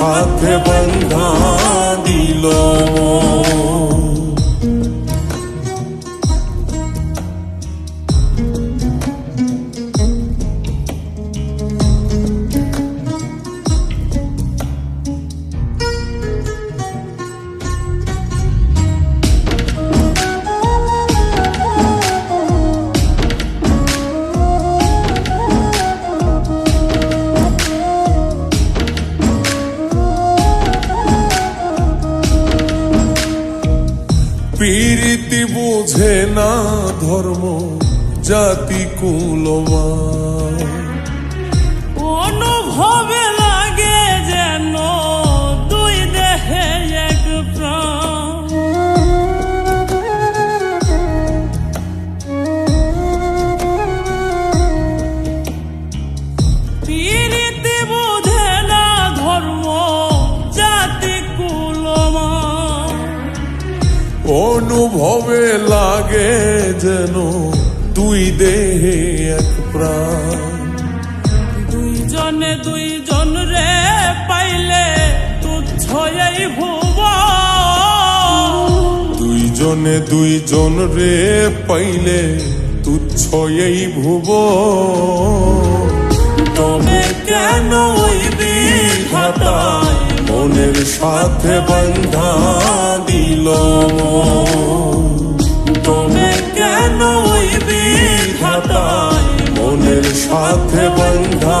সাথে বন্ধা পীরিতি বোঝে না ধর্ম জাতি কুলমা অনুভবে অনুভবে লাগে যেন দুই দেহে এক প্রাণ। দুইজনে দুইজন রে পাইলে তুচ্ছ এই ভুব দুইজনে দুইজন রে পাইলে তুচ্ছ এই ভুব তবে কেন হইবি হাতায় মনের সাথে বন্ধা দিল তুমি কেন ওই হাতায় মনের সাথে বন্ধা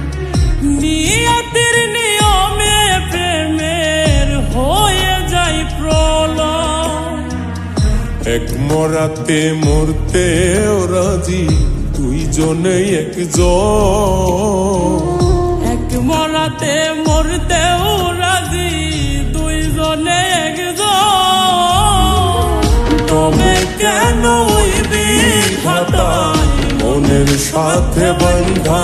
এক মরাতে মরতে রাজি দুইজনে একজন। এক মরাতে মরতেও রাজি, দুইজনে একজন। তবে কেন মনের সাথে বন্ধা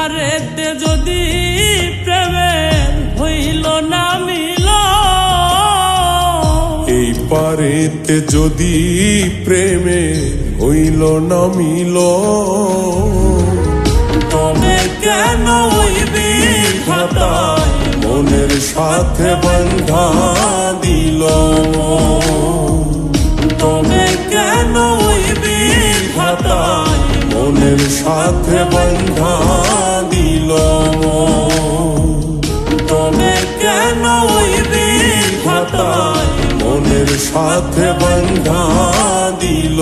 পারেতে যদি প্রেমের হইল না মিল। এই পারেতে যদি প্রেমে হইল না মিল। তবে কেন হইবি হাতায় মনের সাথে বন্ধা দিল? তবে কেন হইবি হাতায় মনের সাথে বন্ধা দিল তবে কেন ওই মনের সাথে বন্ধা দিল